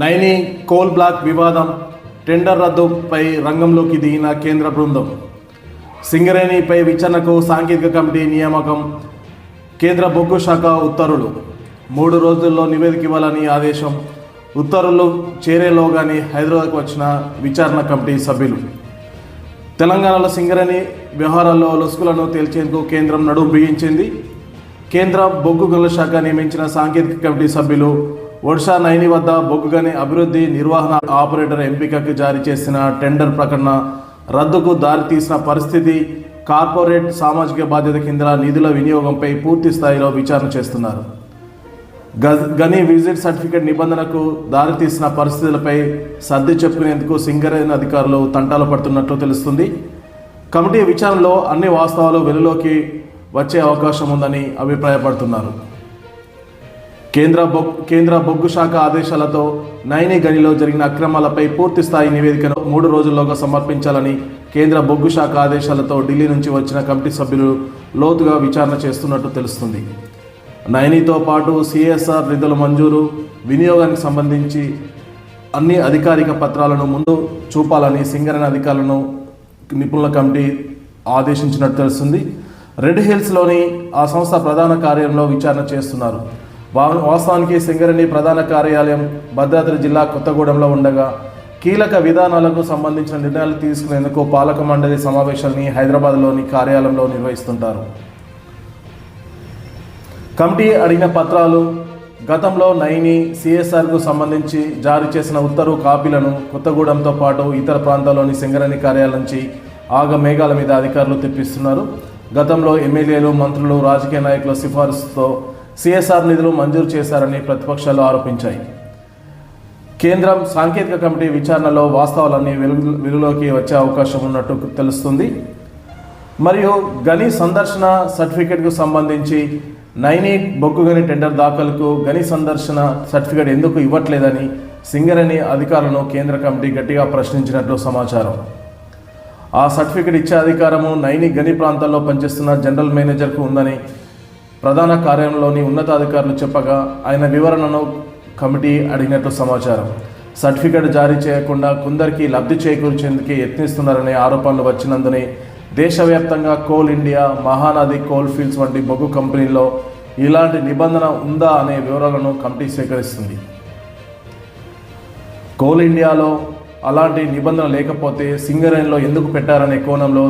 Naini coal block వివాదం tender రద్దుపై రంగంలోకి దిగిన కేంద్ర బృందం. సింగరేణిపై విచారణకు సాంకేతిక కమిటీ నియామకం కేంద్ర బొగ్గు శాఖ ఉత్తర్వులు. మూడు రోజుల్లో నివేదిక ఇవ్వాలని ఆదేశం. ఉత్తర్వులు చేరేలోగానే హైదరాబాద్కు వచ్చిన విచారణ కమిటీ సభ్యులు. తెలంగాణలో సింగరేణి వ్యవహారాల్లో లొసుకులను తేల్చేందుకు కేంద్రం నడుం బిగించింది. కేంద్ర బొగ్గు గనుల శాఖ నియమించిన సాంకేతిక కమిటీ సభ్యులు ఒడిషా నైని వద్ద బొగ్గుగని అభివృద్ధి నిర్వహణ ఆపరేటర్ ఎంపికకు జారీ చేసిన టెండర్ ప్రకటన రద్దుకు దారితీసిన పరిస్థితి కార్పొరేట్ సామాజిక బాధ్యత కింద నిధుల వినియోగంపై పూర్తి స్థాయిలో విచారణ చేస్తున్నారు. గ- గని విజిట్ సర్టిఫికేట్ నిబంధనకు దారితీసిన పరిస్థితులపై సర్ది చెప్పుకునేందుకు సింగరేణి అధికారులు తంటాలు పడుతున్నట్లు తెలుస్తుంది. కమిటీ విచారణలో అన్ని వాస్తవాలు వెలుగులోకి వచ్చే అవకాశం ఉందని అభిప్రాయపడుతున్నారు. కేంద్ర బొగ్ కేంద్ర బొగ్గు శాఖ ఆదేశాలతో నైని గనిలో జరిగిన అక్రమాలపై పూర్తి స్థాయి నివేదికను మూడు రోజుల్లోగా సమర్పించాలని కేంద్ర బొగ్గు శాఖ ఆదేశాలతో ఢిల్లీ నుంచి వచ్చిన కమిటీ సభ్యులు లోతుగా విచారణ చేస్తున్నట్టు తెలుస్తుంది. నైనితో పాటు సిఎస్ఆర్ నిధుల మంజూరు వినియోగానికి సంబంధించి అన్ని అధికారిక పత్రాలను ముందు చూపాలని సింగరణ అధికారులను నిపుణుల కమిటీ ఆదేశించినట్టు తెలుస్తుంది. రెడ్ హిల్స్లోని ఆ సంస్థ ప్రధాన కార్యాలయంలో విచారణ చేస్తున్నారు. వాస్తవానికి సింగరేణి ప్రధాన కార్యాలయం భద్రాద్రి జిల్లా కొత్తగూడెంలో ఉండగా కీలక విధానాలకు సంబంధించిన నిర్ణయాలు తీసుకునేందుకు పాలక మండలి సమావేశాన్ని హైదరాబాద్లోని కార్యాలయంలో నిర్వహిస్తుంటారు. కమిటీ అడిగిన పత్రాలు గతంలో నైని సిఎస్ఆర్కు సంబంధించి జారీ చేసిన ఉత్తర్వు కాపీలను కొత్తగూడెంతో పాటు ఇతర ప్రాంతాల్లోని సింగరేణి కార్యాలయం నుంచి ఆగ మేఘాల మీద అధికారులు తెప్పిస్తున్నారు. గతంలో ఎమ్మెల్యేలు మంత్రులు రాజకీయ నాయకుల సిఫార్సుతో సిఎస్ఆర్ నిధులు మంజూరు చేశారని ప్రతిపక్షాలు ఆరోపించాయి. కేంద్రం సాంకేతిక కమిటీ విచారణలో వాస్తవాలన్నీ వెలుగు వెలుగులోకి వచ్చే అవకాశం ఉన్నట్టు తెలుస్తుంది. మరియు గని సందర్శన సర్టిఫికేట్కు సంబంధించి నైనీ బొగ్గు గని టెండర్ దాఖలకు గని సందర్శన సర్టిఫికేట్ ఎందుకు ఇవ్వట్లేదని సింగరేణి అధికారులను కేంద్ర కమిటీ గట్టిగా ప్రశ్నించినట్లు సమాచారం. ఆ సర్టిఫికేట్ ఇచ్చే అధికారము నైని గని ప్రాంతాల్లో పనిచేస్తున్న జనరల్ మేనేజర్కు ఉందని ప్రధాన కార్యాలయంలోని ఉన్నతాధికారులు చెప్పగా ఆయన వివరణను కమిటీ అడిగినట్లు సమాచారం. సర్టిఫికేట్ జారీ చేయకుండా కొందరికి లబ్ధి చేకూర్చేందుకే యత్నిస్తున్నారనే ఆరోపణలు వచ్చినందునే దేశవ్యాప్తంగా coal India Mahanadi coal fields వంటి బొగ్గు కంపెనీల్లో ఇలాంటి నిబంధన ఉందా అనే వివరాలను కమిటీ సేకరిస్తుంది. కోల్ ఇండియాలో అలాంటి నిబంధన లేకపోతే సింగరేణిలో ఎందుకు పెట్టారనే కోణంలో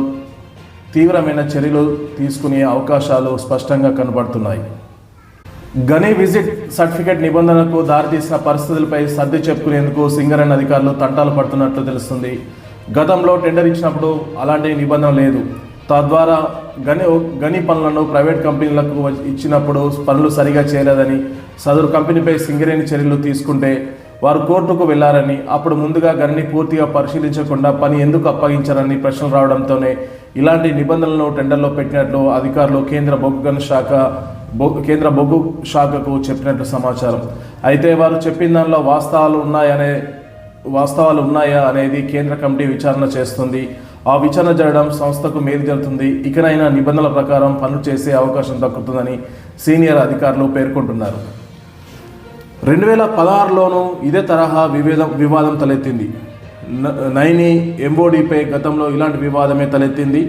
తీవ్రమైన చర్యలు తీసుకునే అవకాశాలు స్పష్టంగా కనబడుతున్నాయి. గని విజిట్ సర్టిఫికేట్ నిబంధనకు దారితీసిన పరిస్థితులపై సర్ది చెప్పుకునేందుకు సింగరేణి అధికారులు తంటాలు పడుతున్నట్లు తెలుస్తుంది. గతంలో టెండర్ ఇచ్చినప్పుడు అలాంటి నిబంధన లేదు. తద్వారా గని గని పనులను ప్రైవేట్ కంపెనీలకు ఇచ్చినప్పుడు పనులు సరిగా చేయలేదని సదరు కంపెనీపై సింగరేణి చర్యలు తీసుకుంటే వారు కోర్టుకు వెళ్ళారని అప్పుడు ముందుగా గనిని పూర్తిగా పరిశీలించకుండా పని ఎందుకు అప్పగించారని ప్రశ్నలు రావడంతోనే ఇలాంటి నిబంధనలను టెండర్లో పెట్టినట్లు అధికారులు కేంద్ర బొగ్గు శాఖ బొగ్గు కేంద్ర బొగ్గు శాఖకు చెప్పినట్లు సమాచారం. అయితే వారు చెప్పిన దానిలో వాస్తవాలు ఉన్నాయనే వాస్తవాలు ఉన్నాయా అనేది కేంద్ర కమిటీ విచారణ చేస్తుంది. ఆ విచారణ జరగడం సంస్థకు మేలు జరుగుతుంది. ఇకనైనా నిబంధనల ప్రకారం పనులు చేసే అవకాశం దక్కుతుందని సీనియర్ అధికారులు పేర్కొంటున్నారు. రెండు వేల పదహారులోనూ ఇదే తరహా వివేదం వివాదం తలెత్తింది. నైని ఎంబోడీపై గతంలో ఇలాంటి వివాదమే తలెత్తింది.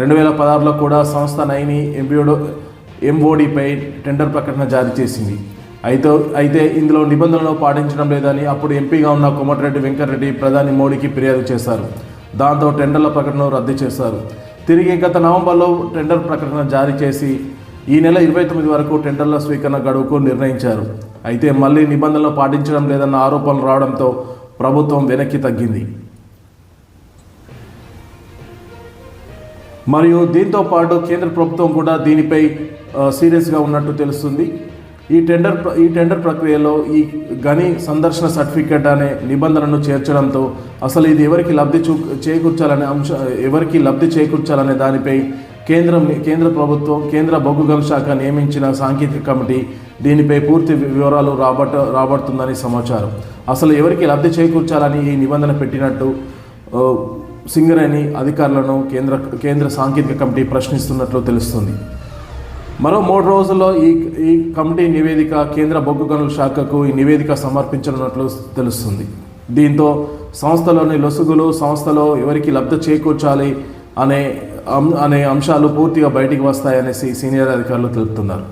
రెండు వేల పదహారులో కూడా సంస్థ నైని ఎంబిఓడో ఎంఓడిపై టెండర్ ప్రకటన జారీ చేసింది. అయితే అయితే ఇందులో నిబంధనలు పాటించడం లేదని అప్పుడు ఎంపీగా ఉన్న కోమటిరెడ్డి వెంకటరెడ్డి ప్రధాని మోడీకి ఫిర్యాదు చేశారు. దాంతో టెండర్ల ప్రకటన రద్దు చేశారు. తిరిగి గత నవంబర్లో టెండర్ ప్రకటన జారీ చేసి ఈ నెల ఇరవై తొమ్మిది వరకు టెండర్ల స్వీకరణ గడువుకు నిర్ణయించారు. అయితే మళ్ళీ నిబంధనలు పాటించడం లేదన్న ఆరోపణలు రావడంతో ప్రభుత్వం వెనక్కి తగ్గింది. మరియు దీంతో పాటు కేంద్ర ప్రభుత్వం కూడా దీనిపై సీరియస్గా ఉన్నట్టు తెలుస్తుంది. ఈ టెండర్ ఈ టెండర్ ప్రక్రియలో ఈ గని సందర్శన సర్టిఫికేట్ అనే నిబంధనను చేర్చడంతో అసలు ఇది ఎవరికి లబ్ధి చూ చేకూర్చాలనే అంశ ఎవరికి లబ్ధి చేకూర్చాలనే దానిపై కేంద్రం కేంద్ర ప్రభుత్వం కేంద్ర బొగ్గు శాఖ నియమించిన సాంకేతిక కమిటీ దీనిపై పూర్తి వివరాలు రాబట్ట రాబడుతుందని సమాచారం. అసలు ఎవరికి లబ్ధి చేకూర్చాలని ఈ నిబంధన పెట్టినట్టు సింగరేణి అధికారులను కేంద్ర కేంద్ర సాంకేతిక కమిటీ ప్రశ్నిస్తున్నట్లు తెలుస్తుంది. మరో మూడు రోజుల్లో ఈ ఈ కమిటీ నివేదిక కేంద్ర బొగ్గు గనుల శాఖకు ఈ నివేదిక సమర్పించనున్నట్లు తెలుస్తుంది. దీంతో సంస్థలోని లొసుగులు సంస్థలో ఎవరికి లబ్ధి చేకూర్చాలి అనే అనే అంశాలు పూర్తిగా బయటికి వస్తాయనేసి సీనియర్ అధికారులు తెలుపుతున్నారు.